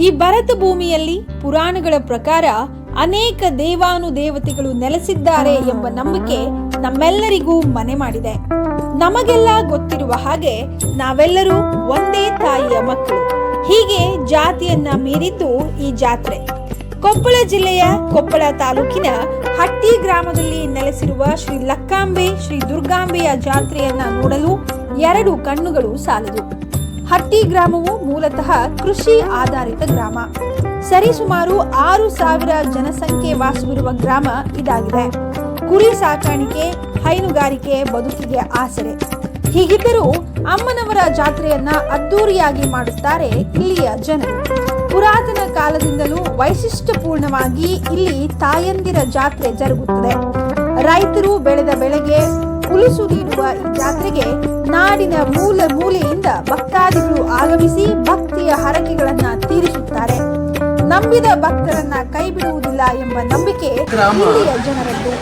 ಈ ಭರತ ಭೂಮಿಯಲ್ಲಿ ಪುರಾಣಗಳ ಪ್ರಕಾರ ಅನೇಕ ದೇವಾನು ದೇವತೆಗಳು ನೆಲೆಸಿದ್ದಾರೆ ಎಂಬ ನಂಬಿಕೆ ನಮ್ಮೆಲ್ಲರಿಗೂ ಮನೆ ಮಾಡಿದೆ. ನಮಗೆಲ್ಲ ಗೊತ್ತಿರುವ ಹಾಗೆ ನಾವೆಲ್ಲರೂ ಒಂದೇ ತಾಯಿಯ ಮಕ್ಕಳು. ಹೀಗೆ ಜಾತಿಯನ್ನ ಮೀರಿದ್ದು ಈ ಜಾತ್ರೆ. ಕೊಪ್ಪಳ ಜಿಲ್ಲೆಯ ಕೊಪ್ಪಳ ತಾಲೂಕಿನ ಹಟ್ಟಿ ಗ್ರಾಮದಲ್ಲಿ ನೆಲೆಸಿರುವ ಶ್ರೀ ಲಕ್ಕಾಂಬೆ ಶ್ರೀ ದುರ್ಗಾಂಬೆಯ ಜಾತ್ರೆಯನ್ನ ನೋಡಲು ಎರಡು ಕಣ್ಣುಗಳು ಸಾಲದು. ಹಟ್ಟಿ ಗ್ರಾಮವು ಮೂಲತಃ ಕೃಷಿ ಆಧಾರಿತ ಗ್ರಾಮ. ಸರಿಸುಮಾರು ಆರು ಸಾವಿರ ಜನಸಂಖ್ಯೆ ವಾಸವಿರುವ ಗ್ರಾಮ ಇದಾಗಿದೆ. ಕುರಿ ಸಾಕಾಣಿಕೆ, ಹೈನುಗಾರಿಕೆ ಬದುಕಿಗೆ ಆಸರೆ. ಹೀಗಿದ್ದರೂ ಅಮ್ಮನವರ ಜಾತ್ರೆಯನ್ನ ಅದ್ದೂರಿಯಾಗಿ ಮಾಡುತ್ತಾರೆ ಇಲ್ಲಿಯ ಜನ. ಪುರಾತನ ಕಾಲದಿಂದಲೂ ವೈಶಿಷ್ಟ್ಯಪೂರ್ಣವಾಗಿ ಇಲ್ಲಿ ತಾಯಂದಿರ ಜಾತ್ರೆ ಜರುಗುತ್ತದೆ. ರೈತರು ಬೆಳೆದ ಬೆಳೆಗೆ ಉಳಿಸು ನೀಡುವ ಈ ಜಾತ್ರೆಗೆ ನಾಡಿನ ಮೂಲ ಮೂಲೆಯಿಂದ ಭಕ್ತಾದಿಗಳು ಭಕ್ತಿಯ ಹರಕೆಗಳನ್ನ ತೀರಿಸುತ್ತಾರೆ. ನಂಬಿದ ಭಕ್ತರನ್ನ ಕೈ ಬಿಡುವುದಿಲ್ಲ ಎಂಬ ನಂಬಿಕೆ. ಇಲ್ಲಿಯ ಜನರದ್ದು.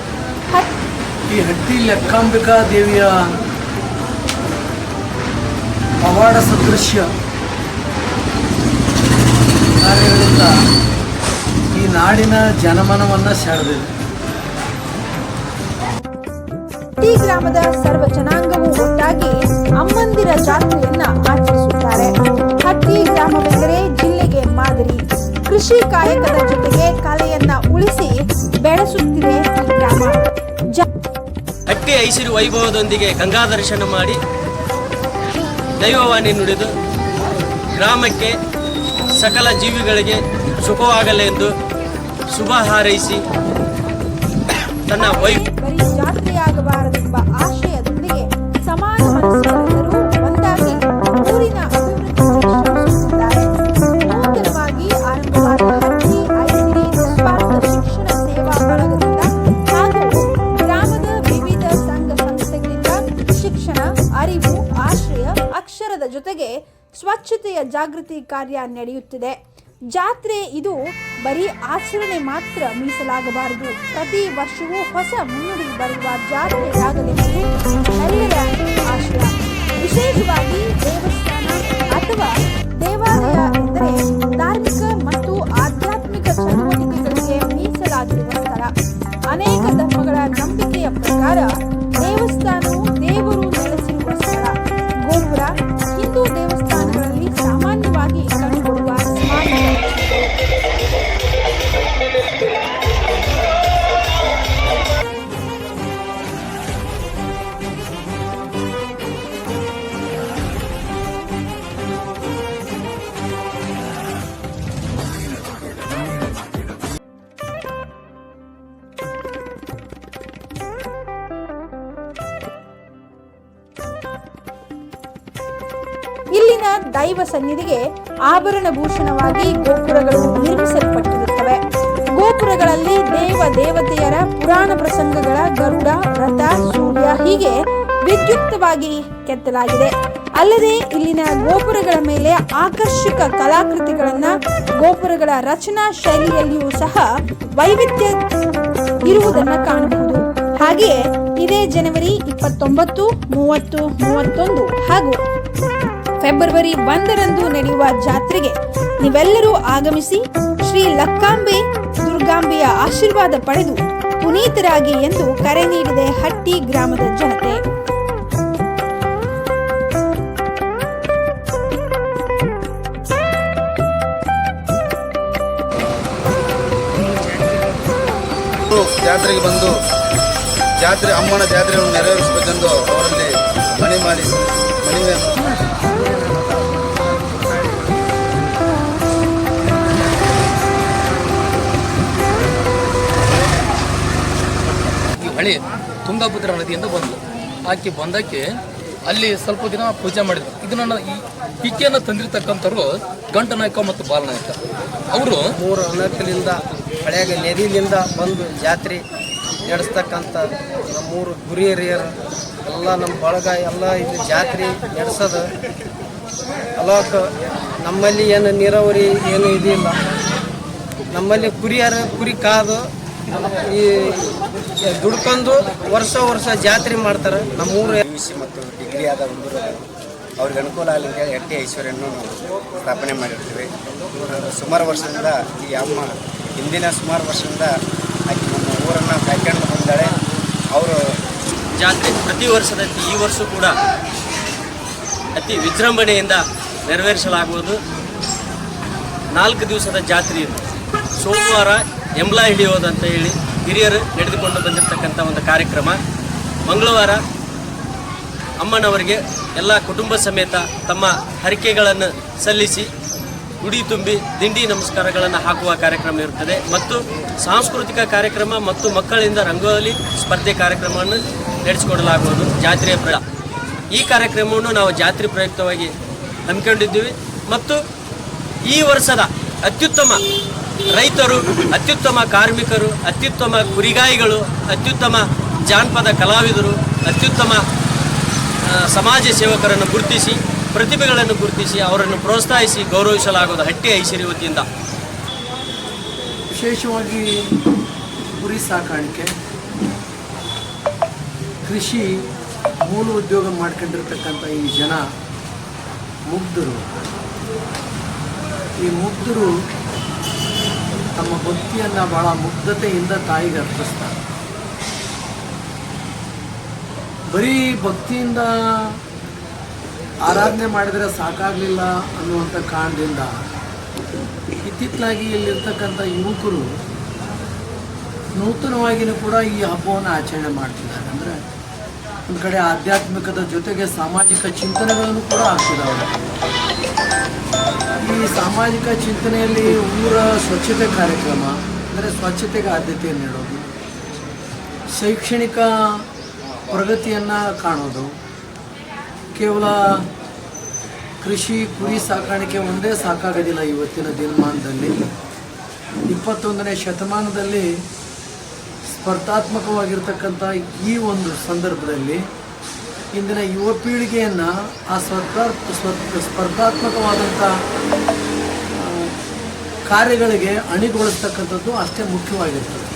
ಈ ಹಟ್ಟಿ ಲೆಕ್ಕಾಂಬಿಕಾ ದೇವಿಯ ಪವಾಡ ಸದೃಶ್ಯ. ಕಾರ್ಯಗಳಿಂದ ಈ ನಾಡಿನ ಜನಮನವನ್ನ ಸೆಳೆದಿದೆ ಈ ಗ್ರಾಮದ ಸರ್ವ ಜನಾಂಗವು ಒಟ್ಟಾಗಿ ಅಮ್ಮಂದಿರ ಜಾತ್ರೆಯನ್ನ ಹಟ್ಟಿ ಐಸಿರು ವೈಭವದೊಂದಿಗೆ ಗಂಗಾ ದರ್ಶನ ಮಾಡಿ ದೈವವಾಣಿ ನುಡಿದು ಗ್ರಾಮಕ್ಕೆ ಸಕಲ ಜೀವಿಗಳಿಗೆ ಸುಖವಾಗಲೆಂದು ಶುಭ ಹಾರೈಸಿ ತನ್ನ ವೈಭವ ಆಶಯ ಜೊತೆಗೆ ಸ್ವಚ್ಛತೆಯ ಜಾಗೃತಿ ಕಾರ್ಯ ನಡೆಯುತ್ತಿದೆ. ಜಾತ್ರೆ ಇದು ಬರೀ ಆಚರಣೆ ಮಾತ್ರ ಮೀಸಲಾಗಬಾರದು. ಪ್ರತಿ ವರ್ಷವೂ ಹೊಸ ಮುನ್ನುಡಿ ಬರುವ ಜಾತ್ರೆಯಾಗಲಿ ಎಲ್ಲರ ಆಶಯ. ವಿಶೇಷವಾಗಿ ದೇವಸ್ಥಾನ ಅಥವಾ ದೇವಾಲಯ ಎಂದರೆ ಧಾರ್ಮಿಕ ಮತ್ತು ಆಧ್ಯಾತ್ಮಿಕ ಚಟುವಟಿಕೆಗಳಿಗೆ ಮೀಸಲಾಗಿರುವ ಸ್ಥಳ. ಅನೇಕ ಧರ್ಮಗಳ ನಂಬಿಕೆಯ ಪ್ರಕಾರ ದೈವ ಸನ್ನಿಧಿಗೆ ಆಭರಣ ಭೂಷಣವಾಗಿ ಗೋಪುರಗಳು ನಿರ್ಮಿಸಲ್ಪಟ್ಟಿರುತ್ತವೆ. ಗೋಪುರಗಳಲ್ಲಿ ದೇವ ದೇವತೆಯರ ಪುರಾಣ ಪ್ರಸಂಗಗಳ ಗರುಡ, ರಥ, ಸೂರ್ಯ ಹೀಗೆ ವಿದ್ಯುಕ್ತವಾಗಿ ಕೆತ್ತಲಾಗಿದೆ. ಅಲ್ಲದೆ ಇಲ್ಲಿನ ಗೋಪುರಗಳ ಮೇಲೆ ಆಕರ್ಷಕ ಕಲಾಕೃತಿಗಳನ್ನ, ಗೋಪುರಗಳ ರಚನಾ ಶೈಲಿಯಲ್ಲಿಯೂ ಸಹ ವೈವಿಧ್ಯ ಇರುವುದನ್ನು ಕಾಣಬಹುದು. ಹಾಗೆಯೇ ಇದೇ ಜನವರಿ ಇಪ್ಪತ್ತೊಂಬತ್ತು, ಮೂವತ್ತು, ಮೂವತ್ತೊಂದು ಹಾಗೂ ಫೆಬ್ರವರಿ ಒಂದರಂದು ನಡೆಯುವ ಜಾತ್ರೆಗೆ ನೀವೆಲ್ಲರೂ ಆಗಮಿಸಿ ಶ್ರೀ ಲಕ್ಕಾಂಬೆ ದುರ್ಗಾಂಬೆಯ ಆಶೀರ್ವಾದ ಪಡೆದು ಪುನೀತರಾಗಿ ಎಂದು ಕರೆ ನೀಡಿದೆ ಹಟ್ಟಿ ಗ್ರಾಮದ ಜನತೆ. ಜಾತ್ರೆಗೆ ಬಂದು ಜಾತ್ರೆ ಅಮ್ಮನ ಜಾತ್ರೆಯನ್ನು ನೆರವೇರಿಸಬೇಕೆಂದು ಅವರಲ್ಲಿ ಮನೆ ಮಾಡಿ ಮನವಿಯನ್ನು ಈ ತುಂಗಭದ್ರ ನದಿಯಿಂದ ಬಂದ್ಲು. ಆಕೆ ಬಂದಕ್ಕೆ ಅಲ್ಲಿ ಸ್ವಲ್ಪ ದಿನ ಪೂಜೆ ಮಾಡಿದ್ರು. ಇದನ್ನ ಈ ಈಕೆಯನ್ನು ತಂದಿರ್ತಕ್ಕಂಥವ್ರು ಗಂಟು ನಾಯಕ ಮತ್ತು ಬಾಲನಾಯಕ. ಅವರು ಮೂರು ಅನಕಲಿಂದ ಹಳೆಯಾಗ ನದಿಯಿಂದ ಬಂದು ಜಾತ್ರೆ ನಡೆಸ್ತಕ್ಕಂಥ ನಮ್ಮೂರು ಗುರಿಯರಿಯರು, ಎಲ್ಲ ನಮ್ಮ ಬಳಗ ಎಲ್ಲ ಇದು ಜಾತ್ರೆ ನಡೆಸೋದು ಅಲೋಕ ನಮ್ಮಲ್ಲಿ ಏನು ನೀರಾವರಿ ಏನು ಇದಿಲ್ಲ. ನಮ್ಮಲ್ಲಿ ಕುರಿಯರ ಕುರಿ ಕಾದು ಈ ದುಡ್ಕೊಂಡು ವರ್ಷ ವರ್ಷ ಜಾತ್ರೆ ಮಾಡ್ತಾರೆ. ನಮ್ಮೂರು ಸಿ ಮತ್ತು ಡಿಗ್ರಿ ಆದ ಹುಡುಗರು ಅವ್ರಿಗೆ ಅನುಕೂಲ ಆಗಲಿಕ್ಕೆ ಹಟ್ಟಿ ಐಶ್ವರ್ಯನ್ನು ಸ್ಥಾಪನೆ ಮಾಡಿರ್ತೀವಿ. ಸುಮಾರು ವರ್ಷದಿಂದ ಈ ಅಮ್ಮ, ಹಿಂದಿನ ಸುಮಾರು ವರ್ಷದಿಂದ ಆಕೆ ನಮ್ಮ ಊರನ್ನು ಕಾಯ್ಕೊಂಡು ಬಂದಾಳೆ. ಅವರು ಜಾತ್ರೆ ಪ್ರತಿ ವರ್ಷದಂತೆ ಈ ವರ್ಷ ಕೂಡ ಅತಿ ವಿಜೃಂಭಣೆಯಿಂದ ನೆರವೇರಿಸಲಾಗುವುದು. ನಾಲ್ಕು ದಿವಸದ ಜಾತ್ರೆ ಸೋಮವಾರ ಎಂಬ್ಲಾ ಹಿಡಿಯೋದು ಅಂತ ಹೇಳಿ ಹಿರಿಯರು ನಡೆದುಕೊಂಡು ಬಂದಿರತಕ್ಕಂಥ ಒಂದು ಕಾರ್ಯಕ್ರಮ. ಮಂಗಳವಾರ ಅಮ್ಮನವರಿಗೆ ಎಲ್ಲ ಕುಟುಂಬ ಸಮೇತ ತಮ್ಮ ಹರಿಕೆಗಳನ್ನು ಸಲ್ಲಿಸಿ ಉಡಿ ತುಂಬಿ ದಿಂಡಿ ನಮಸ್ಕಾರಗಳನ್ನು ಹಾಕುವ ಕಾರ್ಯಕ್ರಮ ಇರುತ್ತದೆ. ಮತ್ತು ಸಾಂಸ್ಕೃತಿಕ ಕಾರ್ಯಕ್ರಮ ಮತ್ತು ಮಕ್ಕಳಿಂದ ರಂಗೋಲಿ ಸ್ಪರ್ಧೆ ಕಾರ್ಯಕ್ರಮವನ್ನು ನಡೆಸಿಕೊಡಲಾಗುವುದು. ಜಾತ್ರೆಯ ಪ್ರ ಈ ಕಾರ್ಯಕ್ರಮವನ್ನು ನಾವು ಜಾತ್ರೆ ಪ್ರಯುಕ್ತವಾಗಿ ಹಮ್ಮಿಕೊಂಡಿದ್ದೀವಿ. ಮತ್ತು ಈ ವರ್ಷದ ಅತ್ಯುತ್ತಮ ರೈತರು, ಅತ್ಯುತ್ತಮ ಕಾರ್ಮಿಕರು, ಅತ್ಯುತ್ತಮ ಕುರಿಗಾಯಿಗಳು, ಅತ್ಯುತ್ತಮ ಜಾನಪದ ಕಲಾವಿದರು, ಅತ್ಯುತ್ತಮ ಸಮಾಜ ಸೇವಕರನ್ನು ಗುರುತಿಸಿ, ಪ್ರತಿಭೆಗಳನ್ನು ಗುರುತಿಸಿ ಅವರನ್ನು ಪ್ರೋತ್ಸಾಹಿಸಿ ಗೌರವಿಸಲಾಗುವುದು ಹಟ್ಟಿ ಐಶ್ವರ್ಯ ವತಿಯಿಂದ. ವಿಶೇಷವಾಗಿ ಕುರಿ ಸಾಕಾಣಿಕೆ, ಕೃಷಿ ಮೂಲ ಉದ್ಯೋಗ ಮಾಡ್ಕೊಂಡಿರ್ತಕ್ಕಂಥ ಈ ಜನ ಮುಗ್ಧರು. ಈ ಮುಗ್ಧರು ತಮ್ಮ ಭಕ್ತಿಯನ್ನು ಬಹಳ ಮುಗ್ಧತೆಯಿಂದ ತಾಯಿಗೆ ಅರ್ಪಿಸ್ತಾರೆ. ಬರೀ ಭಕ್ತಿಯಿಂದ ಆರಾಧನೆ ಮಾಡಿದರೆ ಸಾಕಾಗಲಿಲ್ಲ ಅನ್ನುವಂಥ ಕಾರಣದಿಂದ ಇತ್ತಿತ್ತಲಾಗಿ ಇಲ್ಲಿರ್ತಕ್ಕಂಥ ಯುವಕರು ನೂತನವಾಗಿಯೂ ಕೂಡ ಈ ಹಬ್ಬವನ್ನು ಆಚರಣೆ ಮಾಡ್ತಿದ್ದಾರೆ. ಅಂದರೆ ಒಂದು ಕಡೆ ಆಧ್ಯಾತ್ಮಿಕದ ಜೊತೆಗೆ ಸಾಮಾಜಿಕ ಚಿಂತನೆಗಳನ್ನು ಕೂಡ ಆಗ್ತಿದ್ದಾವೆ ಈ ಸಾಮಾಜಿಕ ಚಿಂತನೆಯಲ್ಲಿ ಊರ ಸ್ವಚ್ಛತೆ ಕಾರ್ಯಕ್ರಮ, ಅಂದರೆ ಸ್ವಚ್ಛತೆಗೆ ಆದ್ಯತೆಯನ್ನು ನೀಡೋದು, ಶೈಕ್ಷಣಿಕ ಪ್ರಗತಿಯನ್ನು ಕಾಣೋದು, ಕೇವಲ ಕೃಷಿ ಕುರಿ ಸಾಕಾಣಿಕೆ ಒಂದೇ ಸಾಕಾಗೋದಿಲ್ಲ ಇವತ್ತಿನ ದಿನಮಾನದಲ್ಲಿ. ಇಪ್ಪತ್ತೊಂದನೇ ಶತಮಾನದಲ್ಲಿ ಸ್ಪರ್ಧಾತ್ಮಕವಾಗಿರ್ತಕ್ಕಂಥ ಈ ಒಂದು ಸಂದರ್ಭದಲ್ಲಿ ಇಂದಿನ ಯುವ ಪೀಳಿಗೆಯನ್ನು ಆ ಸ್ಪರ್ಧಾ ಸ್ಪರ್ಧ ಸ್ಪರ್ಧಾತ್ಮಕವಾದಂಥ ಕಾರ್ಯಗಳಿಗೆ ಅಣಿಗೊಳಿಸ್ತಕ್ಕಂಥದ್ದು ಅಷ್ಟೇ ಮುಖ್ಯವಾಗಿರ್ತದೆ.